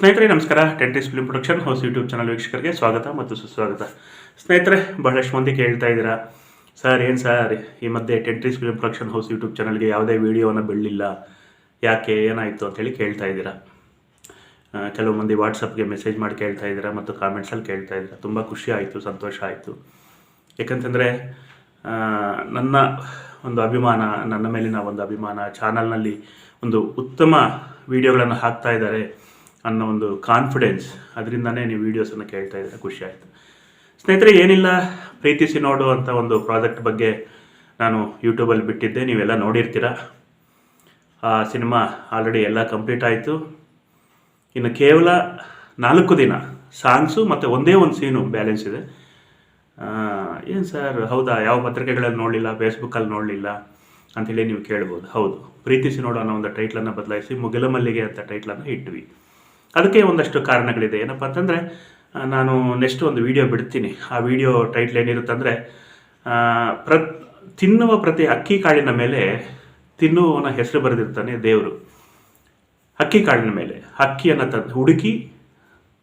ಸ್ನೇಹಿತರೆ, ನಮಸ್ಕಾರ. ಟೆಂಟಿಸ್ film production house YouTube channel ವೀಕ್ಷಕರಿಗೆ ಸ್ವಾಗತ ಮತ್ತು ಸುಸ್ವಾಗತ. ಸ್ನೇಹಿತರೆ, ಬಹಳಷ್ಟು ಮಂದಿ ಕೇಳ್ತಾ ಇದ್ದೀರಾ, ಸರ್, ಏನು ಸರ್? ಈ ಮಧ್ಯೆ ಟೆಂಟ್ರೀಸ್ ಫಿಲ್ಮ್ ಪ್ರೊಡಕ್ಷನ್ ಹೌಸ್ ಯೂಟ್ಯೂಬ್ ಚಾನಲ್ಗೆ ಯಾವುದೇ ವೀಡಿಯೋವನ್ನು ಬಿಡಲಿಲ್ಲ. ಯಾಕೆ? ಏನಾಯಿತು? ಅಂತೇಳಿ ಕೇಳ್ತಾ ಇದ್ದೀರಾ. ಕೆಲವು ಮಂದಿ ವಾಟ್ಸಪ್ಗೆ ಮೆಸೇಜ್ ಮಾಡಿ ಕೇಳ್ತಾ ಇದ್ದೀರಾ ಮತ್ತು ಕಾಮೆಂಟ್ಸಲ್ಲಿ ಕೇಳ್ತಾ ಇದ್ದೀರಾ. ತುಂಬ ಖುಷಿ ಆಯಿತು, ಸಂತೋಷ ಆಯಿತು. ಯಾಕಂತಂದರೆ ನನ್ನ ಒಂದು ಅಭಿಮಾನ, ನನ್ನ ಮೇಲಿನ ಒಂದು ಅಭಿಮಾನ ಚಾನಲ್ನಲ್ಲಿ ಒಂದು ಉತ್ತಮ ವಿಡಿಯೋಗಳನ್ನು ಹಾಕ್ತಾ ಇದ್ದಾರೆ. ಅನ್ನೋ ಒಂದು ಕಾನ್ಫಿಡೆನ್ಸ್ ಅದರಿಂದನೇ ನೀವು ವೀಡಿಯೋಸನ್ನು ಕೇಳ್ತಾ ಇದ್ದರೆ ಖುಷಿ ಆಯಿತು. ಸ್ನೇಹಿತರೆ, ಏನಿಲ್ಲ, ಪ್ರೀತಿಸಿ ನೋಡು ಅಂತ ಒಂದು ಪ್ರಾಜೆಕ್ಟ್ ಬಗ್ಗೆ ನಾನು ಯೂಟ್ಯೂಬಲ್ಲಿ ಬಿಟ್ಟಿದ್ದೆ. ನೀವೆಲ್ಲ ನೋಡಿರ್ತೀರ. ಆ ಸಿನಿಮಾ ಆಲ್ರೆಡಿ ಎಲ್ಲ ಕಂಪ್ಲೀಟ್ ಆಯಿತು. ಇನ್ನು ಕೇವಲ ನಾಲ್ಕು ದಿನ ಸಾಂಗ್ಸು ಮತ್ತು ಒಂದೇ ಒಂದು ಸೀನು ಬ್ಯಾಲೆನ್ಸ್ ಇದೆ. ಏನು ಸರ್ ಹೌದಾ? ಯಾವ ಪತ್ರಿಕೆಗಳಲ್ಲಿ ನೋಡಲಿಲ್ಲ? ಫೇಸ್ಬುಕ್ಕಲ್ಲಿ ನೋಡಲಿಲ್ಲ ಅಂತೇಳಿ ನೀವು ಕೇಳ್ಬೋದು. ಹೌದು, ಪ್ರೀತಿಸಿ ನೋಡು ಅನ್ನೋ ಒಂದು ಟೈಟ್ಲನ್ನು ಬದಲಾಯಿಸಿ ಮುಗಿಲ ಮಲ್ಲಿಗೆ ಅಂತ ಟೈಟ್ಲನ್ನು ಇಟ್ವಿ. ಅದಕ್ಕೆ ಒಂದಷ್ಟು ಕಾರಣಗಳಿದೆ. ಏನಪ್ಪ ಅಂತಂದರೆ ನಾನು ನೆಕ್ಸ್ಟ್ ಒಂದು ವಿಡಿಯೋ ಬಿಡ್ತೀನಿ. ಆ ವಿಡಿಯೋ ಟೈಟ್ಲ್ ಏನಿರುತ್ತಂದರೆ ಪ್ರ ತಿನ್ನುವ ಪ್ರತಿ ಅಕ್ಕಿ ಕಾಳಿನ ಮೇಲೆ ತಿನ್ನುವನ ಹೆಸರು ಬರೆದಿರ್ತಾನೆ ದೇವರು. ಅಕ್ಕಿ ಕಾಳಿನ ಮೇಲೆ, ಅಕ್ಕಿಯನ್ನು ತಂದು ಹುಡುಕಿ,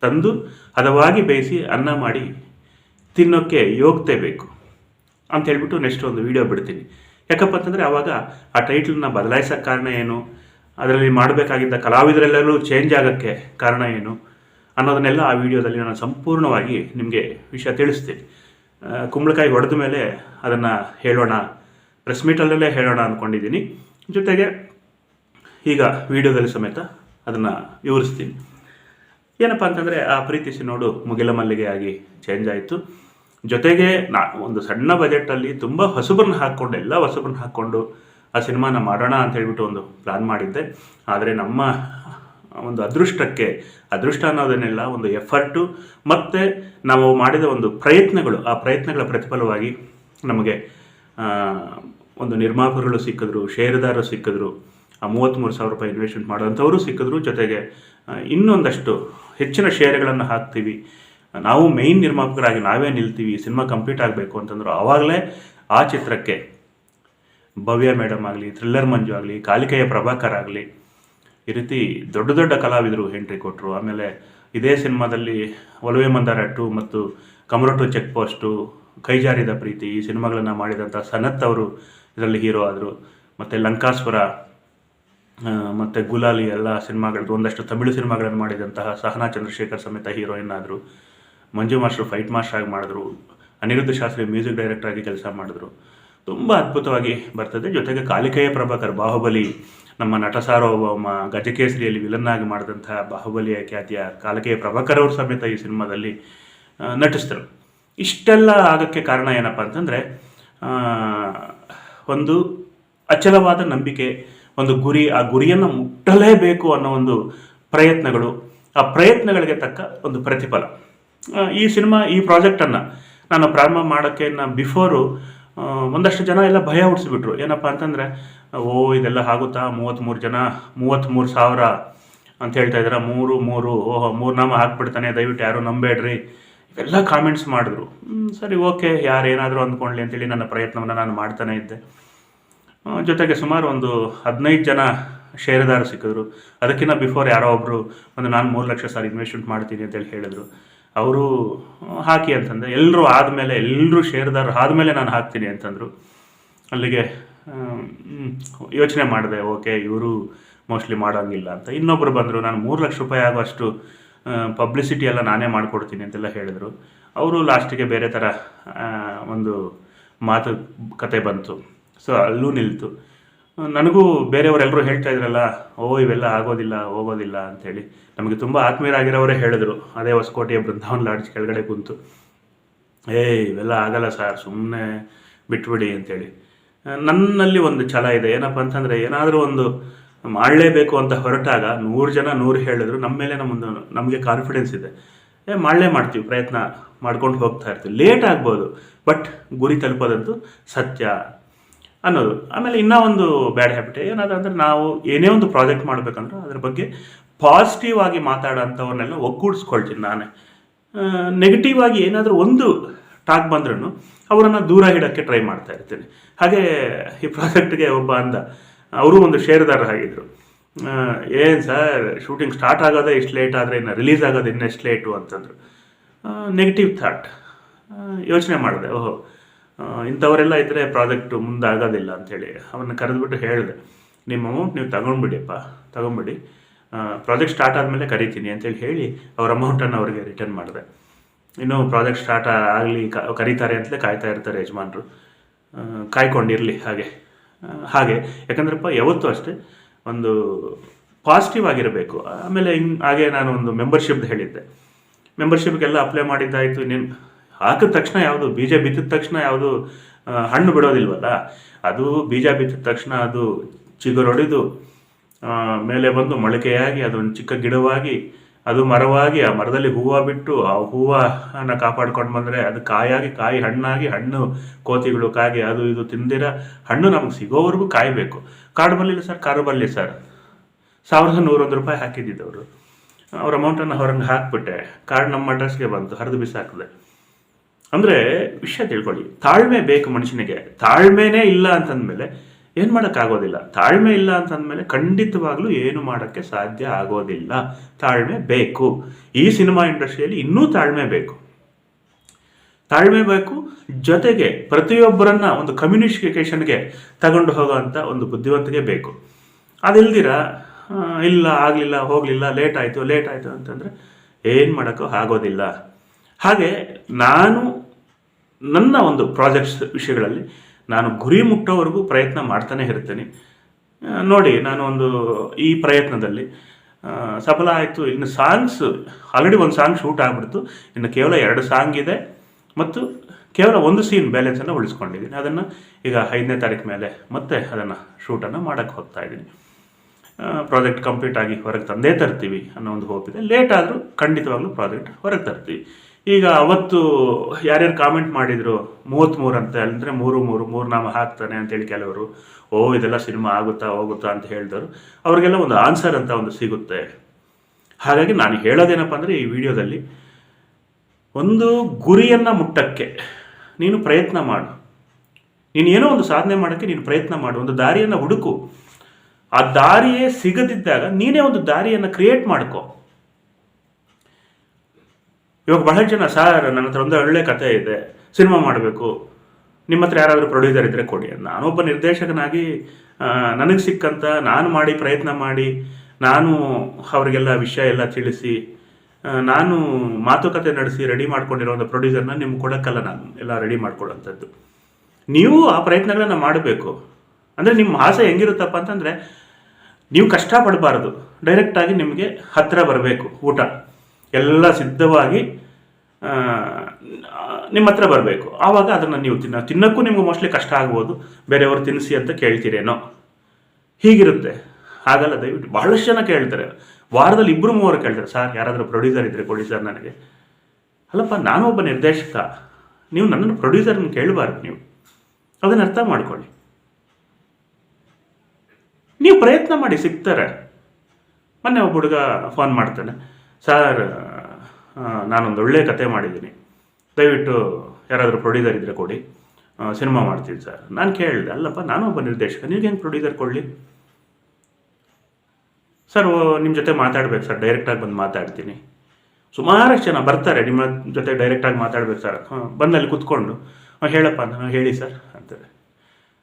ತಂದು, ಹದವಾಗಿ ಬೇಯಿಸಿ ಅನ್ನ ಮಾಡಿ ತಿನ್ನೋಕ್ಕೆ ಯೋಗ್ಯತೆ ಬೇಕು ಅಂತ ಹೇಳ್ಬಿಟ್ಟು ನೆಕ್ಸ್ಟ್ ಒಂದು ವಿಡಿಯೋ ಬಿಡ್ತೀನಿ. ಯಾಕಪ್ಪ ಅಂತಂದರೆ ಆವಾಗ ಆ ಟೈಟ್ಲನ್ನ ಬದಲಾಯಿಸೋಕ್ಕೆ ಕಾರಣ ಏನು? ಅದರಲ್ಲಿ ಮಾಡಬೇಕಾಗಿದ್ದ ಕಲಾವಿದರೆಲ್ಲರೂ ಚೇಂಜ್ ಆಗೋಕ್ಕೆ ಕಾರಣ ಏನು ಅನ್ನೋದನ್ನೆಲ್ಲ ಆ ವಿಡಿಯೋದಲ್ಲಿ ನಾನು ಸಂಪೂರ್ಣವಾಗಿ ನಿಮಗೆ ವಿಷಯ ತಿಳಿಸ್ತೀನಿ. ಕುಂಬಳಕಾಯಿ ಹೊಡೆದ ಮೇಲೆ ಅದನ್ನು ಹೇಳೋಣ. ಪ್ರೆಸ್ ಮೀಟಲ್ಲೇ ಹೇಳೋಣ ಅಂದ್ಕೊಂಡಿದ್ದೀನಿ ಜೊತೆಗೆ ಈಗ ವಿಡಿಯೋದಲ್ಲಿ ಸಮೇತ ಅದನ್ನು ವಿವರಿಸ್ತೀನಿ. ಏನಪ್ಪ ಅಂತಂದರೆ ಆ ಪ್ರೀತಿಸಿ ನೋಡು ಮುಗಿಲ ಮಲ್ಲಿಗೆ ಆಗಿ ಚೇಂಜ್ ಆಯಿತು. ಜೊತೆಗೆ ನಾ ಒಂದು ಸಣ್ಣ ಬಜೆಟಲ್ಲಿ ತುಂಬ ಹೊಸಬರನ್ನ ಹಾಕ್ಕೊಂಡು, ಎಲ್ಲ ಹೊಸಬರನ್ನ ಹಾಕ್ಕೊಂಡು ಆ ಸಿನಿಮಾನ ಮಾಡೋಣ ಅಂತ ಹೇಳ್ಬಿಟ್ಟು ಒಂದು ಪ್ಲ್ಯಾನ್ ಮಾಡಿದ್ದೆ. ಆದರೆ ನಮ್ಮ ಒಂದು ಅದೃಷ್ಟಕ್ಕೆ, ಅದೃಷ್ಟ ಅನ್ನೋದನ್ನೆಲ್ಲ ಒಂದು ಎಫರ್ಟು, ಮತ್ತು ನಾವು ಮಾಡಿದ ಒಂದು ಪ್ರಯತ್ನಗಳು, ಆ ಪ್ರಯತ್ನಗಳ ಪ್ರತಿಫಲವಾಗಿ ನಮಗೆ ಒಂದು ನಿರ್ಮಾಪಕರು ಸಿಕ್ಕಿದ್ರು, ಷೇರುದಾರರು ಸಿಕ್ಕಿದ್ರು, ಆ ಮೂವತ್ತ್ಮೂರು ಸಾವಿರ ರೂಪಾಯಿ ಇನ್ವೆಸ್ಟ್ಮೆಂಟ್ ಮಾಡೋಂಥವರು ಸಿಕ್ಕಿದ್ರು. ಜೊತೆಗೆ ಇನ್ನೊಂದಷ್ಟು ಹೆಚ್ಚಿನ ಷೇರುಗಳನ್ನು ಹಾಕ್ತೀವಿ. ನಾವು ಮೇಯ್ನ್ ನಿರ್ಮಾಪಕರಾಗಿ ನಾವೇ ನಿಲ್ತೀವಿ, ಸಿನಿಮಾ ಕಂಪ್ಲೀಟ್ ಆಗಬೇಕು ಅಂತಂದ್ರು ಆವಾಗಲೇ ಆ ಚಿತ್ರಕ್ಕೆ ಭವ್ಯ ಮೇಡಮ್ ಆಗಲಿ, ಥ್ರಿಲ್ಲರ್ ಮಂಜು ಆಗಲಿ, ಕಾಲಿಕೆಯ ಪ್ರಭಾಕರ್ ಆಗಲಿ, ಈ ರೀತಿ ದೊಡ್ಡ ದೊಡ್ಡ ಕಲಾವಿದರು ಎಂಟ್ರಿ ಕೊಟ್ಟರು ಆಮೇಲೆ ಇದೇ ಸಿನಿಮಾದಲ್ಲಿ ಒಲವೆ ಮಂದಾರ ಟು ಮತ್ತು ಕಮರೋಟು ಚೆಕ್ ಪೋಸ್ಟು ಕೈಜಾರಿದ ಪ್ರೀತಿ, ಈ ಸಿನಿಮಾಗಳನ್ನು ಮಾಡಿದಂಥ ಸನತ್ ಅವರು ಇದರಲ್ಲಿ ಹೀರೋ ಆದರು. ಮತ್ತು ಲಂಕಾಸ್ವರ ಮತ್ತು ಗುಲಾಲಿ ಎಲ್ಲ ಸಿನಿಮಾಗಳದ್ದು ಒಂದಷ್ಟು ತಮಿಳು ಸಿನಿಮಾಗಳನ್ನು ಮಾಡಿದಂತಹ ಸಹನಾ ಚಂದ್ರಶೇಖರ್ ಸಮೇತ ಹೀರೋಯಿನ್ ಆದರು. ಮಂಜು ಮಾಸ್ಟರ್ ಫೈಟ್ ಮಾಸ್ಟರ್ ಆಗಿ ಮಾಡಿದ್ರು. ಅನಿರುದ್ಧ ಶಾಸ್ತ್ರಿ ಮ್ಯೂಸಿಕ್ ಡೈರೆಕ್ಟರ್ ಆಗಿ ಕೆಲಸ ಮಾಡಿದ್ರು. ತುಂಬ ಅದ್ಭುತವಾಗಿ ಬರ್ತದೆ. ಜೊತೆಗೆ ಕಾಲಿಕೆಯ ಪ್ರಭಾಕರ್ ಬಾಹುಬಲಿ ನಮ್ಮ ನಟ ಸಾರ್ವಭೌಮ ಗಜಕೇಸರಿಯಲ್ಲಿ ವಿಲನ್ ಆಗಿ ಮಾಡಿದಂತಹ ಬಾಹುಬಲಿಯ ಖ್ಯಾತಿಯ ಕಾಲಿಕೆಯ ಪ್ರಭಾಕರ್ ಅವರು ಸಮೇತ ಈ ಸಿನಿಮಾದಲ್ಲಿ ನಟಿಸಿದರು. ಇಷ್ಟೆಲ್ಲ ಆಗೋಕ್ಕೆ ಕಾರಣ ಏನಪ್ಪ ಅಂತಂದರೆ ಒಂದು ಅಚಲವಾದ ನಂಬಿಕೆ, ಒಂದು ಗುರಿ, ಆ ಗುರಿಯನ್ನು ಮುಟ್ಟಲೇಬೇಕು ಅನ್ನೋ ಒಂದು ಪ್ರಯತ್ನಗಳು, ಆ ಪ್ರಯತ್ನಗಳಿಗೆ ತಕ್ಕ ಒಂದು ಪ್ರತಿಫಲ. ಈ ಸಿನಿಮಾ, ಈ ಪ್ರಾಜೆಕ್ಟನ್ನು ನಾನು ಪ್ರಾರಂಭ ಮಾಡೋಕ್ಕೆ ಬಿಫೋರು ಒಂದಷ್ಟು ಜನ ಎಲ್ಲ ಭಯ ಹುಟ್ಟಿಸ್ಬಿಟ್ರು ಏನಪ್ಪ ಅಂತಂದರೆ, ಓ, ಇದೆಲ್ಲ ಆಗುತ್ತಾ? ಮೂವತ್ತ್ಮೂರು ಜನ ಮೂವತ್ತ್ಮೂರು ಸಾವಿರ ಅಂತ ಹೇಳ್ತಾ ಇದ್ದಾರೆ ಮೂರು ಮೂರು, ಓಹೋ, ಮೂರು ನಾಮ ಹಾಕ್ಬಿಡ್ತಾನೆ. ದಯವಿಟ್ಟು ಯಾರು ನಂಬೇಡ್ರಿ. ಇವೆಲ್ಲ ಕಾಮೆಂಟ್ಸ್ ಮಾಡಿದ್ರು. ಸರಿ, ಓಕೆ ಯಾರು ಏನಾದರೂ ಅಂದ್ಕೊಳ್ಳಿ ಅಂತೇಳಿ ನನ್ನ ಪ್ರಯತ್ನವನ್ನು ನಾನು ಮಾಡ್ತಾನೆ ಇದ್ದೆ. ಜೊತೆಗೆ ಸುಮಾರು ಒಂದು ಹದಿನೈದು ಜನ ಷೇರುದಾರ ಸಿಕ್ಕಿದ್ರು. ಅದಕ್ಕಿಂತ ಬಿಫೋರ್ ಯಾರೋ ಒಬ್ಬರು ಒಂದು ನಾನು ಮೂರು ಲಕ್ಷ ಸಾರಿ ಇನ್ವೆಸ್ಟ್ಮೆಂಟ್ ಮಾಡ್ತೀನಿ ಅಂತೇಳಿ ಹೇಳಿದರು. ಅವರು ಹಾಕಿ ಅಂತಂದೆ ಎಲ್ಲರೂ ಆದಮೇಲೆ ಎಲ್ಲರೂ ಶೇರ್ದಾರರು ಆದಮೇಲೆ ನಾನು ಹಾಕ್ತೀನಿ ಅಂತಂದರು. ಅಲ್ಲಿಗೆ ಯೋಚನೆ ಮಾಡಿದೆ, ಓಕೆ, ಇವರು ಮೋಸ್ಟ್ಲಿ ಮಾಡೋಂಗಿಲ್ಲ ಅಂತ. ಇನ್ನೊಬ್ಬರು ಬಂದರು, ನಾನು ಮೂರು ಲಕ್ಷ ರೂಪಾಯಿ ಆಗುವಷ್ಟು ಪಬ್ಲಿಸಿಟಿ ಎಲ್ಲ ನಾನೇ ಮಾಡಿಕೊಡ್ತೀನಿ ಅಂತೆಲ್ಲ ಹೇಳಿದರು. ಅವರು ಲಾಸ್ಟಿಗೆ ಬೇರೆ ಥರ ಒಂದು ಮಾತು, ಕತೆ ಬಂತು. ಸೊ, ಅಲ್ಲೂ ನಿಲ್ತು. ನನಗೂ ಬೇರೆಯವರೆಲ್ಲರೂ ಹೇಳ್ತಾ ಇದ್ರಲ್ಲ, ಓ, ಇವೆಲ್ಲ ಆಗೋದಿಲ್ಲ, ಹೋಗೋದಿಲ್ಲ ಅಂಥೇಳಿ ನಮಗೆ ತುಂಬ ಆತ್ಮೀಯರಾಗಿರೋರೇ ಹೇಳಿದ್ರು, ಅದೇ ಹೊಸಕೋಟೆಯ ಬೃಂದಾವನ್ ಲಾಡ್ಜ್ ಕೆಳಗಡೆ ಕುಂತು. ಏ, ಇವೆಲ್ಲ ಆಗಲ್ಲ ಸರ್ ಸುಮ್ಮನೆ ಬಿಟ್ಬಿಡಿ ಅಂಥೇಳಿ ನನ್ನಲ್ಲಿ ಒಂದು ಛಲ ಇದೆ. ಏನಪ್ಪ ಅಂತಂದರೆ, ಏನಾದರೂ ಒಂದು ಮಾಡಲೇಬೇಕು ಅಂತ ಹೊರಟಾಗ ನೂರು ಜನ ನೂರು ಹೇಳಿದ್ರು ನಮ್ಮ ಮೇಲೆ ನಮ್ಮೊಂದು ನಮಗೆ ಕಾನ್ಫಿಡೆನ್ಸ್ ಇದೆ. ಏ, ಮಾಡಲೇ ಮಾಡ್ತೀವಿ, ಪ್ರಯತ್ನ ಮಾಡ್ಕೊಂಡು ಹೋಗ್ತಾ ಇರ್ತೀವಿ. ಲೇಟ್ ಆಗ್ಬೋದು, ಬಟ್ ಗುರಿ ತಲುಪೋದಂತೂ ಸತ್ಯ. ಅನ್ನೋದು. ಆಮೇಲೆ ಇನ್ನೂ ಒಂದು ಬ್ಯಾಡ್ ಹ್ಯಾಬಿಟ್ ಏನಾದ್ರೆ ನಾವು ಏನೇ ಒಂದು ಪ್ರಾಜೆಕ್ಟ್ ಮಾಡಬೇಕಂದ್ರೆ ಅದ್ರ ಬಗ್ಗೆ ಪಾಸಿಟಿವ್ ಆಗಿ ಮಾತಾಡೋಂಥವ್ರನ್ನೆಲ್ಲ ಒಗ್ಗೂಡಿಸ್ಕೊಳ್ತೀನಿ ನಾನೇ. ನೆಗೆಟಿವ್ ಆಗಿ ಏನಾದರೂ ಒಂದು ಟಾಕ್ ಬಂದ್ರೂ ಅವರನ್ನು ದೂರ ಇಡೋಕ್ಕೆ ಟ್ರೈ ಮಾಡ್ತಾ ಇರ್ತೀನಿ. ಹಾಗೆ ಈ ಪ್ರಾಜೆಕ್ಟ್ಗೆ ಒಬ್ಬ ಅಂದ, ಅವರು ಒಂದು ಶೇರ್ದಾರ ಆಗಿದ್ದರು ಏನು ಸರ್ ಶೂಟಿಂಗ್ ಸ್ಟಾರ್ಟ್ ಆಗೋದೇ ಇಷ್ಟು ಲೇಟ್ ಆದರೆ ಇನ್ನು ರಿಲೀಸ್ ಆಗೋದು ಇನ್ನೆಷ್ಟು ಲೇಟು ಅಂತಂದರು. ನೆಗೆಟಿವ್ ಥಾಟ್ ಯೋಚನೆ ಮಾಡಿದೆ, ಓಹೋ. ಇಂಥವರೆಲ್ಲ ಇದ್ದರೆ ಪ್ರಾಜೆಕ್ಟು ಮುಂದೆ ಆಗೋದಿಲ್ಲ ಅಂಥೇಳಿ ಅವನ್ನ ಕರೆದ್ಬಿಟ್ಟು ಹೇಳಿದೆ. ನಿಮ್ಮ ಅಮೌಂಟ್ ನೀವು ತಗೊಂಡ್ಬಿಡಿಯಪ್ಪ ತಗೊಂಬಿಡಿ ಪ್ರಾಜೆಕ್ಟ್ ಸ್ಟಾರ್ಟ್ ಆದಮೇಲೆ ಕರಿತೀನಿ ಅಂತೇಳಿ ಹೇಳಿ ಅವ್ರ ಅಮೌಂಟನ್ನು ಅವ್ರಿಗೆ ರಿಟರ್ನ್ ಮಾಡಿದೆ. ಇನ್ನೂ ಪ್ರಾಜೆಕ್ಟ್ ಸ್ಟಾರ್ಟ್ ಆಗಲಿ ಕರೀತಾರೆ ಅಂತಲೇ ಕಾಯ್ತಾ ಇರ್ತಾರೆ ಯಜಮಾನರು. ಕಾಯ್ಕೊಂಡಿರಲಿ ಹಾಗೆ. ಹಾಗೆ. ಯಾಕಂದ್ರಪ್ಪ ಯಾವತ್ತೂ ಅಷ್ಟೇ ಒಂದು ಪಾಸಿಟಿವ್ ಆಗಿರಬೇಕು. ಆಮೇಲೆ ಹಿಂಗೆ, ಹಾಗೆ ನಾನು ಒಂದು ಮೆಂಬರ್ಶಿಪ್ದು ಹೇಳಿದ್ದೆ. ಮೆಂಬರ್ಶಿಪ್ಗೆಲ್ಲ ಅಪ್ಲೈ ಮಾಡಿದ್ದಾಯಿತು ಇನ್ನೇನು ಹಾಕಿದ ತಕ್ಷಣ ಯಾವುದು? ಬೀಜ ಬಿತ್ತಿದ ತಕ್ಷಣ ಯಾವುದು? ಹಣ್ಣು ಬಿಡೋದಿಲ್ವಲ್ಲ? ಅದು ಬೀಜ ಬಿತ್ತಿದ ತಕ್ಷಣ ಅದು ಚಿಗುರೊಡೆದು ಮೇಲೆ ಬಂದು ಮೊಳಕೆಯಾಗಿ, ಅದೊಂದು ಚಿಕ್ಕ ಗಿಡವಾಗಿ, ಅದು ಮರವಾಗಿ, ಆ ಮರದಲ್ಲಿ ಹೂವು ಬಿಟ್ಟು, ಆ ಹೂವನ್ನು ಕಾಪಾಡ್ಕೊಂಡು ಬಂದರೆ ಅದು ಕಾಯಾಗಿ, ಕಾಯಿ ಹಣ್ಣಾಗಿ, ಹಣ್ಣು ಕೋತಿಗಳು ಕಾಗಿ, ಅದು ಇದು ತಿಂದಿರ, ಹಣ್ಣು ನಮಗೆ ಸಿಗೋವರೆಗೂ ಕಾಯಬೇಕು. ಕಾಡು ಬರಲಿಲ್ಲ ಸರ್ ಕಾರು ಬರಲಿ ಸರ್. ಸಾವಿರದ ನೂರೊಂದು ರೂಪಾಯಿ ಹಾಕಿದ್ದಿದ್ದವರು ಅವ್ರ. ಅಮೌಂಟನ್ನು ಹೊರಂಗೆ ಹಾಕಿಬಿಟ್ಟೆ. ಕಾರ್ಡ್ ನಮ್ಮ ಅಡ್ರೆಸ್ಗೆ ಬಂತು, ಹರಿದು ಬಿಸಾಕಿದೆ. ಅಂದರೆ ವಿಷಯ ತಿಳ್ಕೊಳ್ಳಿ. ತಾಳ್ಮೆ ಬೇಕು ಮನುಷ್ಯನಿಗೆ. ತಾಳ್ಮೆನೇ ಇಲ್ಲ ಅಂತಂದಮೇಲೆ ಏನು ಮಾಡೋಕ್ಕಾಗೋದಿಲ್ಲ. ತಾಳ್ಮೆ ಇಲ್ಲ ಅಂತಂದಮೇಲೆ ಖಂಡಿತವಾಗ್ಲೂ ಏನು ಮಾಡೋಕ್ಕೆ ಸಾಧ್ಯ ಆಗೋದಿಲ್ಲ. ತಾಳ್ಮೆ ಬೇಕು. ಈ ಸಿನಿಮಾ ಇಂಡಸ್ಟ್ರಿಯಲ್ಲಿ ಇನ್ನೂ ತಾಳ್ಮೆ ಬೇಕು. ತಾಳ್ಮೆ ಬೇಕು. ಜೊತೆಗೆ ಪ್ರತಿಯೊಬ್ಬರನ್ನ ಒಂದು ಕಮ್ಯುನಿಕೇಷನ್ಗೆ ತಗೊಂಡು ಹೋಗೋವಂಥ ಒಂದು ಬುದ್ಧಿವಂತಿಕೆ ಬೇಕು. ಅದಿಲ್ದಿರ ಇಲ್ಲ, ಆಗಲಿಲ್ಲ, ಹೋಗಲಿಲ್ಲ, ಲೇಟ್ ಆಯಿತು ಲೇಟ್ ಆಯಿತು ಅಂತಂದರೆ ಏನು ಮಾಡೋಕ್ಕೂ ಆಗೋದಿಲ್ಲ. ಹಾಗೆ ನಾನು ನನ್ನ ಒಂದು ಪ್ರಾಜೆಕ್ಟ್ಸ್ ವಿಷಯಗಳಲ್ಲಿ ನಾನು ಗುರಿ ಮುಟ್ಟೋವರೆಗೂ ಪ್ರಯತ್ನ ಮಾಡ್ತಾನೆ ಇರ್ತೇನೆ ನೋಡಿ, ನಾನು ಒಂದು ಈ ಪ್ರಯತ್ನದಲ್ಲಿ ಸಫಲ ಆಯಿತು. ಇನ್ನು ಸಾಂಗ್ಸ್ ಆಲ್ರೆಡಿ ಒಂದು ಸಾಂಗ್ ಶೂಟ್ ಆಗಿಬಿಡ್ತು. ಇನ್ನು ಕೇವಲ ಎರಡು ಸಾಂಗ್ ಇದೆ. ಮತ್ತು ಕೇವಲ ಒಂದು ಸೀನ್ ಬ್ಯಾಲೆನ್ಸನ್ನು ಉಳಿಸ್ಕೊಂಡಿದ್ದೀನಿ. ಅದನ್ನು ಈಗ ಐದನೇ ತಾರೀಕು ಮೇಲೆ ಮತ್ತೆ ಅದನ್ನು ಶೂಟನ್ನು ಮಾಡೋಕ್ಕೆ ಹೋಗ್ತಾ ಇದ್ದೀನಿ. ಪ್ರಾಜೆಕ್ಟ್ ಕಂಪ್ಲೀಟ್ ಆಗಿ ಹೊರಗೆ ತಂದೇ ತರ್ತೀವಿ ಅನ್ನೋ ಒಂದು ಹೋಪ್ ಇದೆ. ಲೇಟ್ ಆದರೂ ಖಂಡಿತವಾಗ್ಲೂ ಪ್ರಾಜೆಕ್ಟ್ ಹೊರಗೆ ತರ್ತೀವಿ. ಈಗ ಅವತ್ತು ಯಾರ್ಯಾರು ಕಾಮೆಂಟ್ ಮಾಡಿದ್ರು ಮೂವತ್ತ್ಮೂರು ಅಂತ ಅಂದರೆ ಮೂರು ಮೂರು ಮೂರು ನಾಮ ಹಾಕ್ತಾನೆ ಅಂತೇಳಿ ಕೆಲವರು, ಓ, ಇದೆಲ್ಲ ಸಿನಿಮಾ ಆಗುತ್ತಾ, ಹೋಗುತ್ತಾ ಅಂತ ಹೇಳಿದವರು, ಅವರಿಗೆಲ್ಲ ಒಂದು ಆನ್ಸರ್ ಅಂತ ಒಂದು ಸಿಗುತ್ತೆ. ಹಾಗಾಗಿ ನಾನು ಹೇಳೋದೇನಪ್ಪ ಅಂದರೆ ಈ ವಿಡಿಯೋದಲ್ಲಿ ಒಂದು ಗುರಿಯನ್ನು ಮುಟ್ಟಕ್ಕೆ ನೀನು ಪ್ರಯತ್ನ ಮಾಡು. ನೀನು ಏನೋ ಒಂದು ಸಾಧನೆ ಮಾಡೋಕ್ಕೆ ನೀನು ಪ್ರಯತ್ನ ಮಾಡು. ಒಂದು ದಾರಿಯನ್ನು ಹುಡುಕು. ಆ ದಾರಿಯೇ ಸಿಗದಿದ್ದಾಗ ನೀನೇ ಒಂದು ದಾರಿಯನ್ನು ಕ್ರಿಯೇಟ್ ಮಾಡ್ಕೋ. ಇವಾಗ ಬಹಳ ಜನ ಸರ್, ನನ್ನ ಹತ್ರ ಒಂದು ಒಳ್ಳೆ ಕತೆ ಇದೆ, ಸಿನಿಮಾ ಮಾಡಬೇಕು. ನಿಮ್ಮ ಹತ್ರ ಯಾರಾದರೂ ಪ್ರೊಡ್ಯೂಸರ್ ಇದ್ದರೆ ಕೊಡಿ ನಾನೊಬ್ಬ ನಿರ್ದೇಶಕನಾಗಿ ನನಗೆ ಸಿಕ್ಕಂತ ನಾನು ಮಾಡಿ ಪ್ರಯತ್ನ ಮಾಡಿ, ನಾನು ಅವರಿಗೆಲ್ಲ ವಿಷಯ ಎಲ್ಲ ತಿಳಿಸಿ ನಾನು ಮಾತುಕತೆ ನಡೆಸಿ ರೆಡಿ ಮಾಡ್ಕೊಂಡಿರೋ ಒಂದು ಪ್ರೊಡ್ಯೂಸರ್ನ ನಿಮ್ಗೆ ಕೊಡೋಕ್ಕಲ್ಲ ನಾನು, ಎಲ್ಲ ರೆಡಿ ಮಾಡ್ಕೊಳ್ಳೋಂಥದ್ದು ನೀವು ಆ ಪ್ರಯತ್ನಗಳನ್ನ ಮಾಡಬೇಕು. ಅಂದರೆ ನಿಮ್ಮ ಆಸೆ ಹೆಂಗಿರುತ್ತಪ್ಪ ಅಂತಂದರೆ, ನೀವು ಕಷ್ಟಪಡಬಾರ್ದು. ಡೈರೆಕ್ಟಾಗಿ ನಿಮಗೆ ಹತ್ತಿರ ಬರಬೇಕು, ಊಟ. ಎಲ್ಲ ಸಿದ್ಧವಾಗಿ ನಿಮ್ಮ ಹತ್ರ ಬರಬೇಕು. ಆವಾಗ ಅದನ್ನು ನೀವು ತಿನ್ನ, ತಿನ್ನೋಕ್ಕೂ ನಿಮ್ಗೆ ಮೋಸ್ಟ್ಲಿ ಕಷ್ಟ ಆಗ್ಬೋದು. ಬೇರೆಯವರು ತಿನ್ನಿಸಿ ಅಂತ ಕೇಳ್ತೀರೇನೋ. ಹೀಗಿರುತ್ತೆ. ಹಾಗಲ್ಲ, ದಯವಿಟ್ಟು ಬಹಳಷ್ಟು ಜನ ಕೇಳ್ತಾರೆ. ವಾರದಲ್ಲಿ ಇಬ್ಬರು ಮೂವರು ಕೇಳ್ತಾರೆ, ಸರ್, ಯಾರಾದರೂ ಪ್ರೊಡ್ಯೂಸರ್ ಇದ್ದರೆ ಕೊಡಿ ಸರ್ ನನಗೆ. ಅಲ್ಲಪ್ಪ, ನಾನು ಒಬ್ಬ ನಿರ್ದೇಶಕ. ನೀವು ನನ್ನನ್ನು ಪ್ರೊಡ್ಯೂಸರ್ನ ಕೇಳಬಾರ್ದು ನೀವು. ಅದನ್ನು ಅರ್ಥ ಮಾಡ್ಕೊಳ್ಳಿ. ನೀವು ಪ್ರಯತ್ನ ಮಾಡಿ ಸಿಗ್ತಾರೆ. ಮೊನ್ನೆ ಒಬ್ಬ ಹುಡುಗ ಫೋನ್ ಮಾಡ್ತಾನೆ, ಸರ್ ನಾನೊಂದು ಒಳ್ಳೆಯ ಕತೆ ಮಾಡಿದ್ದೀನಿ. ದಯವಿಟ್ಟು ಯಾರಾದರೂ ಪ್ರೊಡ್ಯೂಸರ್ ಇದ್ದರೆ ಕೊಡಿ. ಸಿನಿಮಾ ಮಾಡ್ತೀನಿ ಸರ್. ನಾನು ಕೇಳಿದೆ, ಅಲ್ಲಪ್ಪ ನಾನು ಒಬ್ಬ ನಿರ್ದೇಶಕ ನೀವು ಹೆಂಗೆ ಪ್ರೊಡ್ಯೂಸರ್ ಕೊಡಲಿ? ಸರ್ ನಿಮ್ಮ ಜೊತೆ ಮಾತಾಡ್ಬೇಕು ಸರ್ ಡೈರೆಕ್ಟಾಗಿ ಬಂದು ಮಾತಾಡ್ತೀನಿ. ಸುಮಾರಷ್ಟು ಜನ ಬರ್ತಾರೆ, ನಿಮ್ಮ ಜೊತೆ ಡೈರೆಕ್ಟಾಗಿ ಮಾತಾಡ್ಬೇಕು ಸರ್. ಬಂದಲ್ಲಿ ಕುತ್ಕೊಂಡು, ಹಾಂ, ಹೇಳಪ್ಪ ಅಂತ ಹೇಳಿ ಸರ್, ಅಂತಾರೆ.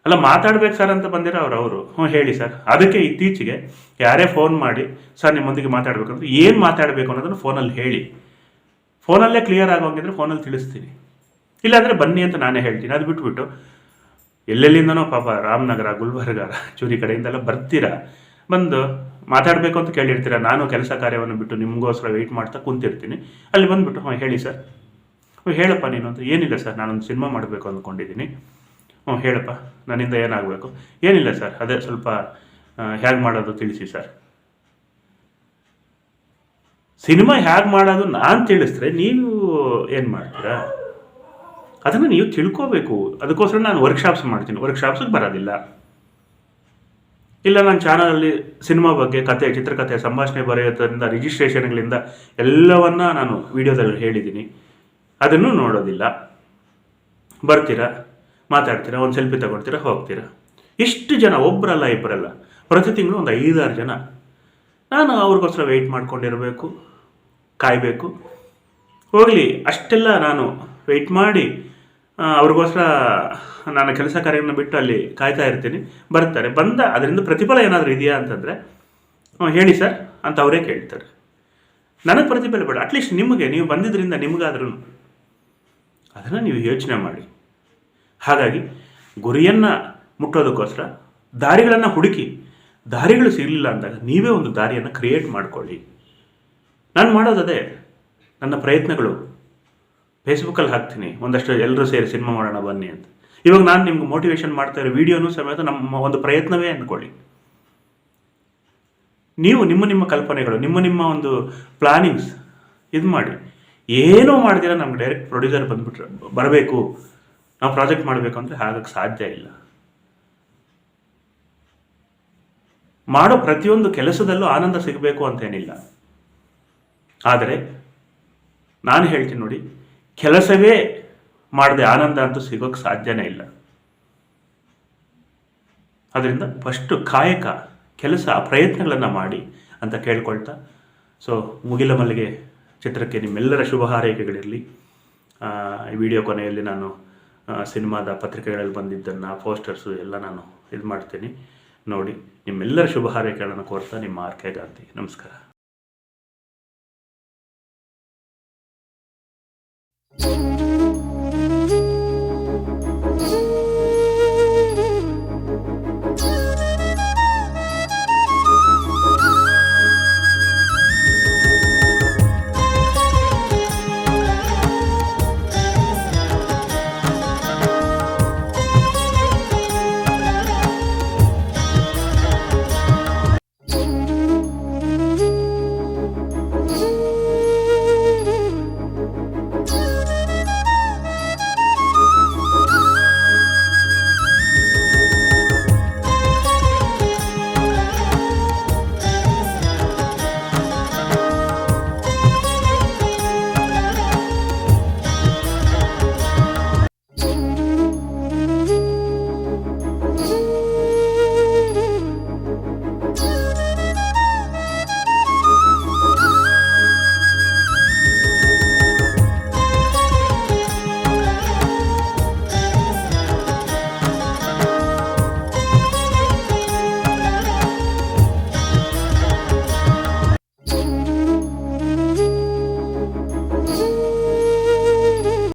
ಅಲ್ಲ, ಮಾತಾಡ್ಬೇಕು ಸರ್ ಅಂತ ಬಂದಿರೋ ಅವ್ರು ಅವರು. ಹ್ಞೂ ಹೇಳಿ ಸರ್. ಅದಕ್ಕೆ ಇತ್ತೀಚೆಗೆ ಯಾರೇ ಫೋನ್ ಮಾಡಿ, ಸರ್, ನಿಮ್ಮೊಂದಿಗೆ ಮಾತಾಡಬೇಕಂದ್ರೆ ಏನು ಮಾತಾಡಬೇಕು ಅನ್ನೋದನ್ನು ಫೋನಲ್ಲಿ ಹೇಳಿ. ಫೋನಲ್ಲೇ ಕ್ಲಿಯರ್ ಆಗೋಂಗಿದ್ರೆ ಫೋನಲ್ಲಿ ತಿಳಿಸ್ತೀನಿ. ಇಲ್ಲಾಂದರೆ ಬನ್ನಿ ಅಂತ ನಾನೇ ಹೇಳ್ತೀನಿ. ಅದು ಬಿಟ್ಬಿಟ್ಟು, ಎಲ್ಲೆಲ್ಲಿಂದನೋ ಪಾಪ ರಾಮನಗರ, ಗುಲ್ಬರ್ಗ ಚೂರಿ ಕಡೆಯಿಂದೆಲ್ಲ ಬರ್ತೀರಾ? ಬಂದು ಮಾತಾಡಬೇಕು ಅಂತ ಕೇಳಿರ್ತೀರ? ನಾನು ಕೆಲಸ ಕಾರ್ಯವನ್ನು ಬಿಟ್ಟು ನಿಮಗೋಸ್ಕರ ವೆಯ್ಟ್ ಮಾಡ್ತಾ ಕುಂತಿರ್ತೀನಿ. ಅಲ್ಲಿ ಬಂದುಬಿಟ್ಟು ಹ್ಞೂ ಹೇಳಿ ಸರ್. ಹ್ಞೂ ಹೇಳಪ್ಪ ನೀನು ಅಂತ, ಏನಿಲ್ಲ ಸರ್, ನಾನೊಂದು ಸಿನಿಮಾ ಮಾಡಬೇಕು ಅಂದ್ಕೊಂಡಿದ್ದೀನಿ. ಹ್ಞೂ ಹೇಳಪ್ಪ, ನನ್ನಿಂದ ಏನಾಗಬೇಕು? ಏನಿಲ್ಲ ಸರ್, ಅದೇ ಸ್ವಲ್ಪ ಹೇಗೆ ಮಾಡೋದು ತಿಳಿಸಿ ಸರ್. ಸಿನಿಮಾ ಹೇಗೆ ಮಾಡೋದು ನಾನು ತಿಳಿಸಿದ್ರೆ ನೀವು ಏನು ಮಾಡ್ತೀರಾ? ಅದನ್ನು ನೀವು ತಿಳ್ಕೋಬೇಕು. ಅದಕ್ಕೋಸ್ಕರ ನಾನು ವರ್ಕ್ಶಾಪ್ಸ್ ಮಾಡ್ತೀನಿ. ವರ್ಕ್ಶಾಪ್ಸಿಗೆ ಬರೋದಿಲ್ಲ. ಇಲ್ಲ, ನಾನು ಚಾನಲಲ್ಲಿ ಸಿನಿಮಾ ಬಗ್ಗೆ ಕತೆ ಚಿತ್ರಕಥೆ ಸಂಭಾಷಣೆ ಬರೆಯೋದ್ರಿಂದ ರಿಜಿಸ್ಟ್ರೇಷನ್ಗಳಿಂದ ಎಲ್ಲವನ್ನ ನಾನು ವಿಡಿಯೋದಲ್ಲಿ ಹೇಳಿದ್ದೀನಿ. ಅದನ್ನು ನೋಡೋದಿಲ್ಲ. ಬರ್ತೀರಾ? ಮಾತಾಡ್ತೀರಾ? ಒಂದು ಸೆಲ್ಫಿ ತಗೊಳ್ತೀರಾ? ಹೋಗ್ತೀರಾ? ಇಷ್ಟು ಜನ ಒಬ್ಬರಲ್ಲ ಇಬ್ಬರಲ್ಲ ಪ್ರತಿ ತಿಂಗಳು ಒಂದು ಐದಾರು ಜನ. ನಾನು ಅವ್ರಿಗೋಸ್ಕರ ವೆಯ್ಟ್ ಮಾಡ್ಕೊಂಡಿರಬೇಕು. ಕಾಯಬೇಕು. ಹೋಗಲಿ, ಅಷ್ಟೆಲ್ಲ ನಾನು ವೆಯ್ಟ್ ಮಾಡಿ ಅವ್ರಿಗೋಸ್ಕರ ನಾನು ಕೆಲಸ ಕಾರ್ಯಗಳನ್ನ ಬಿಟ್ಟು ಅಲ್ಲಿ ಕಾಯ್ತಾ ಇರ್ತೀನಿ. ಬರ್ತಾರೆ ಬಂದ, ಅದರಿಂದ ಪ್ರತಿಫಲ ಏನಾದರೂ ಇದೆಯಾ ಅಂತಂದರೆ ಹೇಳಿ ಸರ್ ಅಂತ ಅವರೇ ಕೇಳ್ತಾರೆ. ನನಗೆ ಪ್ರತಿಫಲ ಬೇಡ. ಅಟ್ಲೀಸ್ಟ್ ನಿಮಗೆ, ನೀವು ಬಂದಿದ್ದರಿಂದ ನಿಮಗಾದ್ರೂ. ಅದನ್ನು ನೀವು ಯೋಚನೆ ಮಾಡಿ. ಹಾಗಾಗಿ, ಗುರಿಯನ್ನು ಮುಟ್ಟೋದಕ್ಕೋಸ್ಕರ, ದಾರಿಗಳನ್ನು ಹುಡುಕಿ, ದಾರಿಗಳು ಸಿಗಲಿಲ್ಲ ಅಂದಾಗ ನೀವೇ ಒಂದು ದಾರಿಯನ್ನು ಕ್ರಿಯೇಟ್ ಮಾಡ್ಕೊಳ್ಳಿ. ನಾನು ಮಾಡೋದದೇ ನನ್ನ ಪ್ರಯತ್ನಗಳು. ಫೇಸ್ಬುಕ್ಕಲ್ಲಿ ಹಾಕ್ತೀನಿ. ಒಂದಷ್ಟು ಎಲ್ಲರೂ ಸೇರಿ ಸಿನಿಮಾ ಮಾಡೋಣ ಬನ್ನಿ ಅಂತ. ಇವಾಗ ನಾನು ನಿಮ್ಗೆ ಮೋಟಿವೇಶನ್ ಮಾಡ್ತಾ ಇರೋ ವಿಡಿಯೋನೂ ಸಮೇತ ನಮ್ಮ ಒಂದು ಪ್ರಯತ್ನವೇ ಅಂದ್ಕೊಳ್ಳಿ ನೀವು ನಿಮ್ಮ ನಿಮ್ಮ ಕಲ್ಪನೆಗಳು, ನಿಮ್ಮ ನಿಮ್ಮ ಒಂದು ಪ್ಲಾನಿಂಗ್ಸ್ ಇದು ಮಾಡಿ. ಏನೂ ಮಾಡಿದಿರ ನಮ್ಗೆ ಡೈರೆಕ್ಟ್ ಪ್ರೊಡ್ಯೂಸರ್ ಬಂದುಬಿಟ್ರೆ, ಬರಬೇಕು, ನಾವು ಪ್ರಾಜೆಕ್ಟ್ ಮಾಡಬೇಕು ಅಂದರೆ ಹಾಗಾಗಿ ಸಾಧ್ಯ ಇಲ್ಲ. ಮಾಡೋ ಪ್ರತಿಯೊಂದು ಕೆಲಸದಲ್ಲೂ ಆನಂದ ಸಿಗಬೇಕು ಅಂತೇನಿಲ್ಲ ಆದರೆ ನಾನು ಹೇಳ್ತೀನಿ ನೋಡಿ, ಕೆಲಸವೇ ಮಾಡದೆ ಆನಂದ ಅಂತೂ ಸಿಗೋಕ್ಕೆ ಸಾಧ್ಯನೇ ಇಲ್ಲ. ಅದರಿಂದ ಫಸ್ಟು ಕಾಯಕ, ಕೆಲಸ, ಪ್ರಯತ್ನಗಳನ್ನು ಮಾಡಿ ಅಂತ ಕೇಳ್ಕೊಳ್ತಾ ಸೊ ಮುಗಿಲ ಮಲ್ಲಿಗೆ ಚಿತ್ರಕ್ಕೆ ನಿಮ್ಮೆಲ್ಲರ ಶುಭ ಹಾರೈಕೆಗಳಿರಲಿ ಈ ವಿಡಿಯೋ ಕೊನೆಯಲ್ಲಿ ನಾನು ಸಿನಿಮಾದ ಪತ್ರಿಕೆಗಳಲ್ಲಿ ಬಂದಿದ್ದನ್ನು ಪೋಸ್ಟರ್ಸು ಎಲ್ಲ ನಾನು ಇದು ಮಾಡ್ತೀನಿ ನೋಡಿ, ನಿಮ್ಮೆಲ್ಲರ ಶುಭ ಹಾರೈಕೆಗಳನ್ನು ಕೋರ್ತಾ ನಿಮ್ಮ ಆರ್ ಕೆ ಗಾಂಧಿ. ನಮಸ್ಕಾರ. Thank you.